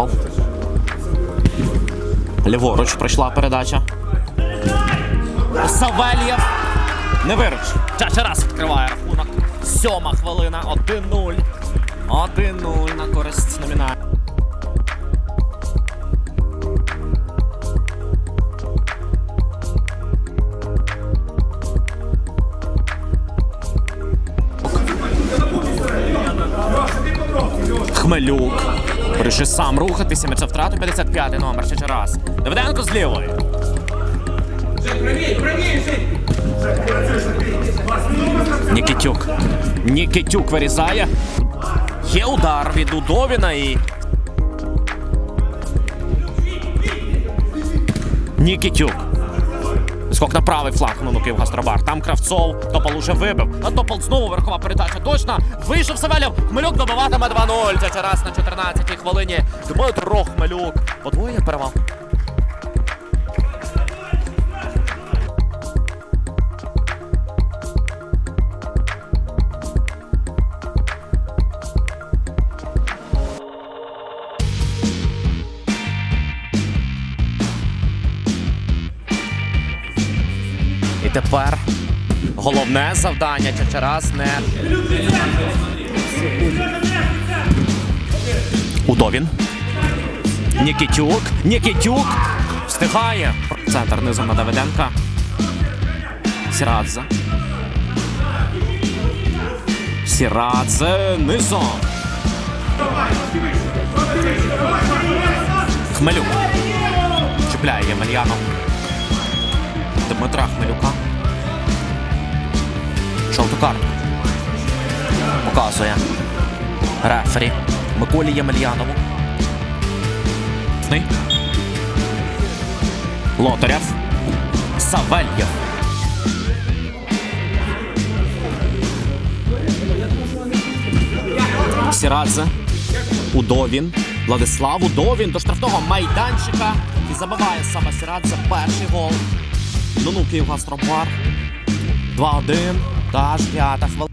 Топал. Ліворуч пройшла передача. Савельєв. Не виручив. Чача раз відкриває рахунок. Сьома хвилина. 1-0. 1-0 на користь номінальної. Хмелюк. Вирішив сам рухатися. ми це втрату 55 номер. Ще раз. Давиденко з лівої. Нікітюк. Нікітюк вирізає. Є удар від Удовіна і. Нікітюк. Скок на правий фланг ну Київ Гастробар. Там Кравцов. Топол уже вибив. А Топол знову верхова передача. Точно. Вийшов Савельєв. Хмелюк добиватиме 2-0. Це раз на 14-й хвилині. Дмитро Хмелюк. Подвоє переваг. Тепер головне завдання Чачарас не. Удовін. Нікітюк. Нікітюк. Встигає. Центр низом на Давиденка. Сірадзе. Сірадзе низом. Хмелюк. Чіпляє Ємельянов. Дмитра Хмелюка. Жовту картку. Показує. Рефері. Миколі Ємельянову. Лотарєв. Савельєв. Сірадзе. Удовін. Владислав Удовін до штрафного майданчика. І забиває саме Сірадзе перший гол. Ну ну Київ Гастробар. 2-1. Та аж п'ята хвилина.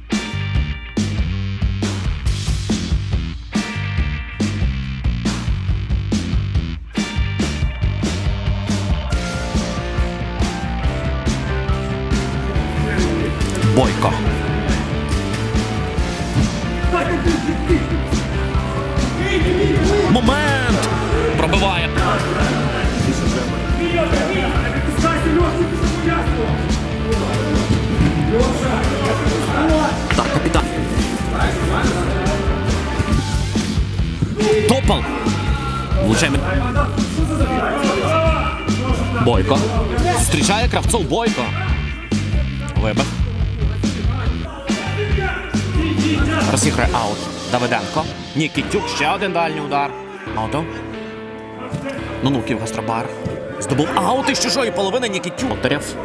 Бойко. Момент! Пробиває. Бойко. Зустрічає Кравцов Бойко. Вибив. Розіграє аут. Давиденко. Нікітюк. Ще один дальній удар. Ауто. Нунуків Гастробар. Здобув аут із чужої половини Нікітюк. Лотарєв.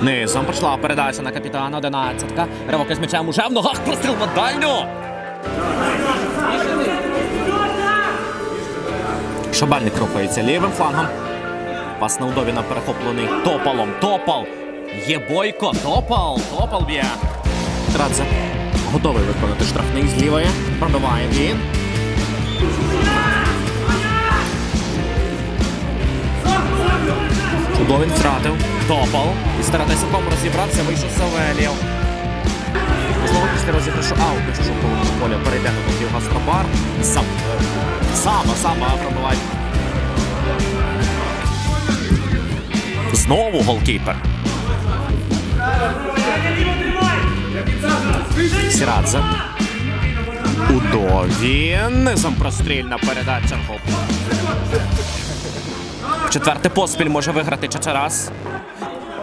Низом пройшла передача на капітана 11-ка. Ривок із м'ячем уже в ногах простріл на дальню. Шабельник рухається лівим флангом. Пас на Удовіна перехоплений топалом. Топал. Є бойко. Топал. Топал б'є. Традзе. Готовий виконати штрафний з лівої. Пробиває він. Удовін втратив. Топал. І старатися кому розібратися, вийшов Савелєв. Можливо, після розіграшу аут на чужу половину поля перейде на Київ Гастробар. Сам. Сама, сама пробиває. Знову голкіпер. Сірадзе. Удовін. Низом прострільна передача. Четвертий поспіль може виграти Чачарас.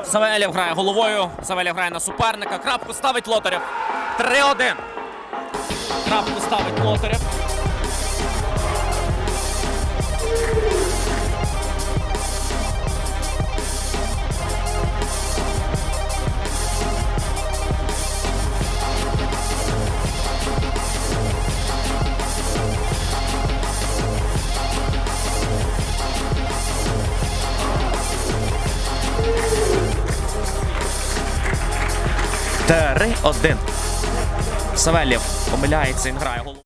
Савелєв грає головою. Савелєв грає на суперника. Крапку ставить Лотарєв. 3-1. Крапку ставить Лотарєв. Три-один. Савельєв помиляється, він грає голову.